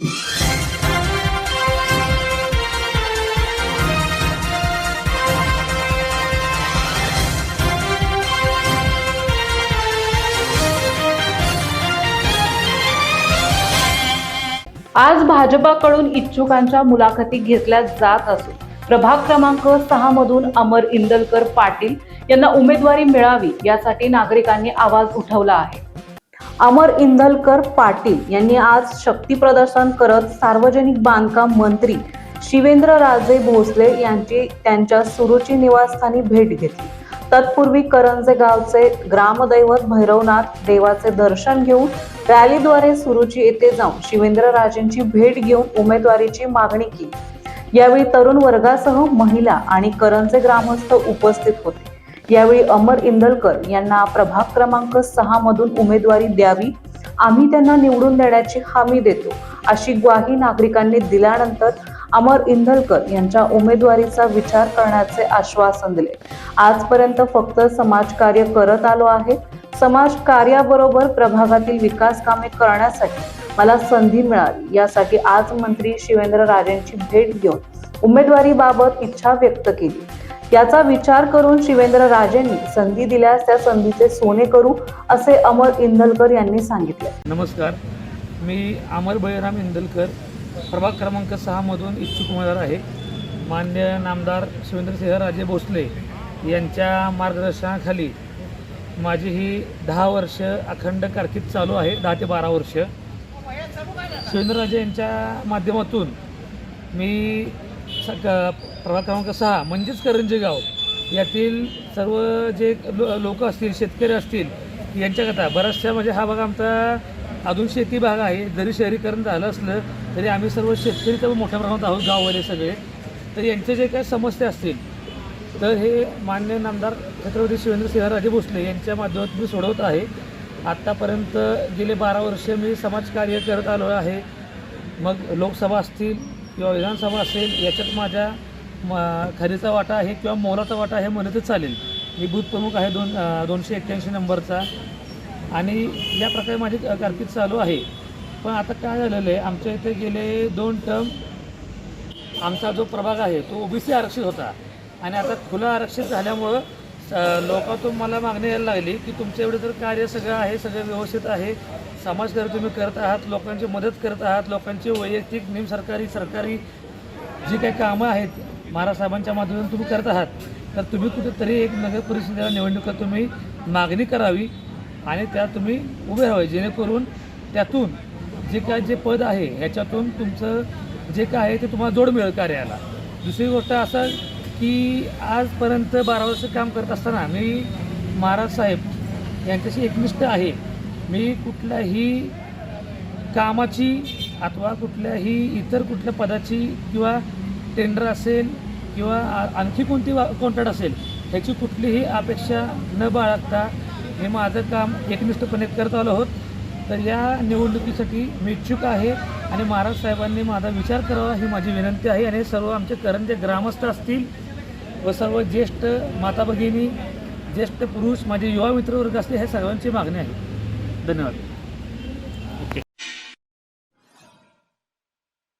आज भाजपाकडून इच्छुकांच्या मुलाखती घेतल्या जात असून प्रभाग क्रमांक सहा मधून अमर इंदलकर पाटील यांना उमेदवारी मिळावी यासाठी नागरिकांनी आवाज उठवला आहे. अमर इंदलकर पाटील यांनी आज शक्ती प्रदर्शन करत सार्वजनिक बांधकाम मंत्री शिवेंद्रराजे भोसले यांची त्यांच्या सुरुची निवासस्थानी भेट घेतली. तत्पूर्वी करंजे गावचे ग्रामदैवत भैरवनाथ देवाचे दर्शन घेऊन रॅलीद्वारे सुरुची येथे जाऊन शिवेंद्रराजेंची भेट घेऊन उमेदवारीची मागणी केली. यावेळी तरुण वर्गासह महिला आणि करंजे ग्रामस्थ उपस्थित होते. यावेळी अमर इंदलकर यांना प्रभाग क्रमांक सहा मधून उमेदवारी द्यावी. आम्ही त्यांना निवडून देण्याची हमी देतो. अशी ग्वाही नागरिकांनी दिल्यानंतर अमर इंदलकर यांच्या उमेदवारीचा विचार करण्याचे आश्वासन दिले. आजपर्यंत फक्त समाजकार्य करत आलो आहे. समाज कार्याबरोबर प्रभागातील विकास कामे करण्यासाठी मला संधी मिळाली. यासाठी आज मंत्री शिवेंद्र राजेंची भेट घेऊन उमेदवारीबाबत इच्छा व्यक्त केली. याचा विचार करून शिवेंद्र राजेंनी संधी दिल्यास त्या संधीचे सोने करू असे अमर इंदलकर यांनी सांगितले. नमस्कार. मी अमर बळीराम इंदलकर प्रभाग क्रमांक सहामधून इच्छुक उमेदवार आहे. मान्य नामदार शिवेंद्रसिंह राजे भोसले यांच्या मार्गदर्शनाखाली माझी ही दहा वर्ष अखंड कारकीर्द चालू आहे दहा ते बारा वर्ष. शिवेंद्रराजे यांच्या माध्यमातून मी स क- प्रभाग क्रमांक सहा म्हणजेच करंजे गाव यातील सर्व जे लो लोक असतील शेतकरी असतील यांच्याकरता बऱ्याचशा म्हणजे हा भाग आमचा अजून शेती भाग आहे. जरी शहरीकरण झालं असलं तरी आम्ही सर्व शेतकरी तर मोठ्या प्रमाणात आहोत गाववाले सगळे. तर यांचे जे काही समस्या असतील तर हे मान्य नामदार छत्रपती शिवेंद्रसिंह राजे भोसले यांच्या माध्यमातून मी सोडवत आहे. आत्तापर्यंत गेले बारा वर्ष मी समाजकार्य करत आलो आहे. मग लोकसभा असतील किंवा विधानसभा असेल याच्यात माझ्या म खरीचा वाटा आहे किंवा मोलाचा वाटा आहे म्हणलं तर चालेल. मी बूथप्रमुख आहे दोन दोनशे एक्क्याऐंशी नंबरचा. आणि या प्रकारे माझी कारकीर्द चालू आहे. पण आता काय झालेलं आहे आमच्या इथे गेले दोन टर्म आमचा जो प्रभाग आहे तो ओबीसी आरक्षित होता. आणि आता खुलं आरक्षित झाल्यामुळं लोकातून मला मागणी यायला लागली की तुमच्या एवढं तर कार्य सगळं आहे सगळं व्यवस्थित आहे. समाजकार्य तुम्ही करत आहात लोकांची मदत करत आहात लोकांची वैयक्तिक निमसरकारी सरकारी जी काही कामं आहेत महाराज साहेबांच्या माध्यमातून तुम्ही करत आहात तर तुम्ही कुठेतरी एक नगर परिषदेला निवडणुका तुम्ही मागणी करावी आणि त्यात तुम्ही उभे राहावे जेणेकरून त्यातून जे काय जे पद आहे ह्याच्यातून तुमचं जे काय आहे ते तुम्हाला जोड मिळेल कार्याला. दुसरी गोष्ट असं की आजपर्यंत बारा वर्ष काम करत असताना मी महाराज साहेब यांच्याशी एकनिष्ठ आहे. मी कुठल्याही कामाची अथवा कुठल्याही इतर कुठल्या पदाची किंवा टेंडर असेल किंवा आणखी कोणती कॉन्ट्रॅक्ट असेल ह्याची कुठलीही अपेक्षा न बाळगता हे माझं काम एकनिष्ठपणे करत आलो आहोत. तर या निवडणुकीसाठी मी इच्छुक आहे आणि महाराज साहेबांनी माझा विचार करावा ही माझी विनंती आहे आणि सर्व आमचे करंजे ग्रामस्थ असतील व सर्व ज्येष्ठ माता भगिनी ज्येष्ठ पुरुष माझे युवा मित्रवर्ग असतील ह्या सर्वांची मागणी आहे. धन्यवाद.